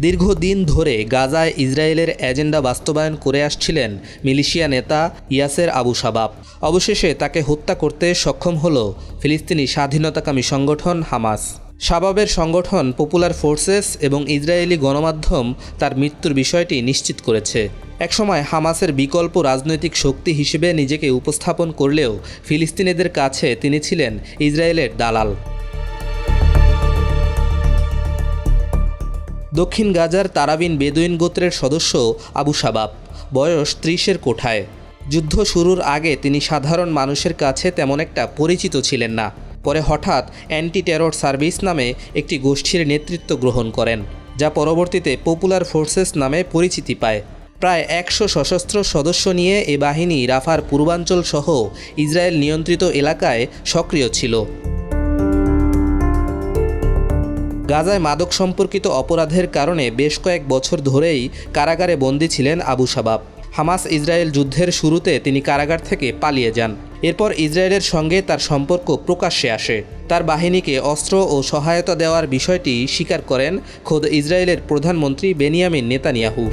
দীর্ঘদিন ধরে গাজায় ইসরায়েলের এজেন্ডা বাস্তবায়ন করে আসছিলেন মিলিশিয়া নেতা ইয়াসের আবু সাবাব। অবশেষে তাকে হত্যা করতে সক্ষম হল ফিলিস্তিনি স্বাধীনতাকামী সংগঠন হামাস। শাবাবের সংগঠন পপুলার ফোর্সেস এবং ইসরায়েলি গণমাধ্যম তার মৃত্যুর বিষয়টি নিশ্চিত করেছে। একসময় হামাসের বিকল্প রাজনৈতিক শক্তি হিসেবে নিজেকে উপস্থাপন করলেও ফিলিস্তিনিদের কাছে তিনি ছিলেন ইসরায়েলের দালাল। দক্ষিণ গাজার তারাবিন বেদুইন গোত্রের সদস্য আবু সাবাব। বয়স ত্রিশের কোঠায়। যুদ্ধ শুরুর আগে তিনি সাধারণ মানুষের কাছে তেমন একটা পরিচিত ছিলেন না। পরে হঠাৎ অ্যান্টি টেরর সার্ভিস নামে একটি গোষ্ঠীর নেতৃত্ব গ্রহণ করেন, যা পরবর্তীতে পপুলার ফোর্সেস নামে পরিচিতি পায়। প্রায় একশো সশস্ত্র সদস্য নিয়ে এ বাহিনী রাফার পূর্বাঞ্চল সহ ইসরায়েল নিয়ন্ত্রিত এলাকায় সক্রিয় ছিল। গাজায় মাদক সম্পর্কিত অপরাধের কারণে বেশ কয়েক বছর ধরেই কারাগারে বন্দী ছিলেন আবু সাবাব। হামাস ইসরায়েল যুদ্ধের শুরুতে তিনি কারাগার থেকে পালিয়ে যান। এরপর ইসরায়েলের সঙ্গে তার সম্পর্ক প্রকাশ্যে আসে। তার বাহিনীকে অস্ত্র ও সহায়তা দেওয়ার বিষয়টি স্বীকার করেন খোদ ইসরায়েলের প্রধানমন্ত্রী বেনিয়ামিন নেতানিয়াহু।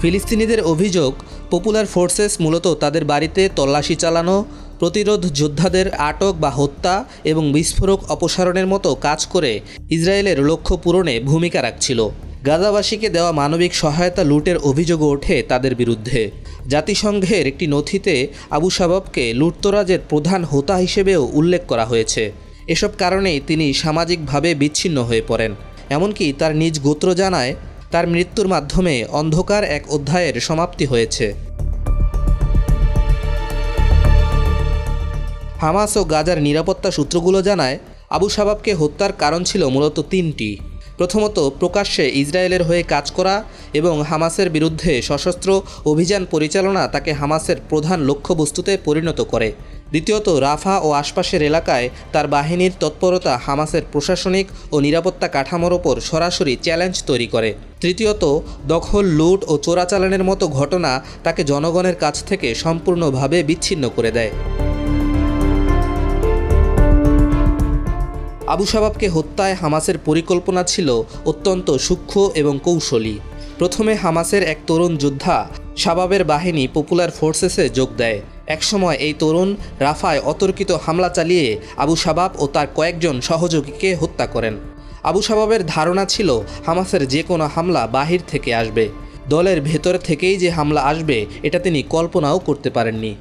ফিলিস্তিনিদের অভিযোগ পপুলার ফোর্সেস মূলত তাদের বাড়িতে তল্লাশি চালানো প্রতিরোধ যোদ্ধাদের আটক বা হত্যা এবং বিস্ফোরক অপসারণের মতো কাজ করে ইসরায়েলের লক্ষ্য পূরণে ভূমিকা রাখছিল। গাজাবাসীকে দেওয়া মানবিক সহায়তা লুটের অভিযোগও ওঠে তাদের বিরুদ্ধে। জাতিসংঘের একটি নথিতে আবু সাবাবকে লুটতরাজের প্রধান হোতা হিসেবেও উল্লেখ করা হয়েছে। এসব কারণেই তিনি সামাজিকভাবে বিচ্ছিন্ন হয়ে পড়েন। এমনকি তার নিজ গোত্র জানায়, তার মৃত্যুর মাধ্যমে অন্ধকার এক অধ্যায়ের সমাপ্তি হয়েছে। হামাস ও গাজার নিরাপত্তা সূত্রগুলো জানায়, আবু শাবাবকে হত্যার কারণ ছিল মূলত তিনটি। প্রথমত, প্রকাশ্যে ইসরায়েলের হয়ে কাজ করা এবং হামাসের বিরুদ্ধে সশস্ত্র অভিযান পরিচালনা তাকে হামাসের প্রধান লক্ষ্যবস্তুতে পরিণত করে। দ্বিতীয়ত, রাফা ও আশপাশের এলাকায় তার বাহিনীর তৎপরতা হামাসের প্রশাসনিক ও নিরাপত্তা কাঠামোর ওপর সরাসরি চ্যালেঞ্জ তৈরি করে। তৃতীয়ত, দখল, লুট ও চোরাচালানের মতো ঘটনা তাকে জনগণের কাছ থেকে সম্পূর্ণভাবে বিচ্ছিন্ন করে দেয়। আবু শাবাবকে হত্যায় হামাসের পরিকল্পনা ছিল অত্যন্ত সূক্ষ্ম এবং কৌশলী। প্রথমে হামাসের এক তরুণ যোদ্ধা শাবাবের বাহিনী পপুলার ফোর্সেসে যোগ দেয়। একসময় এই তরুণ রাফায় অতর্কিত হামলা চালিয়ে আবু শাবাব ও তার কয়েকজন সহযোগীকে হত্যা করেন। আবু শাবাবের ধারণা ছিল হামাসের যে কোনো হামলা বাহির থেকে আসবে। দলের ভেতর থেকেই যে হামলা আসবে, এটা তিনি কল্পনাও করতে পারেননি।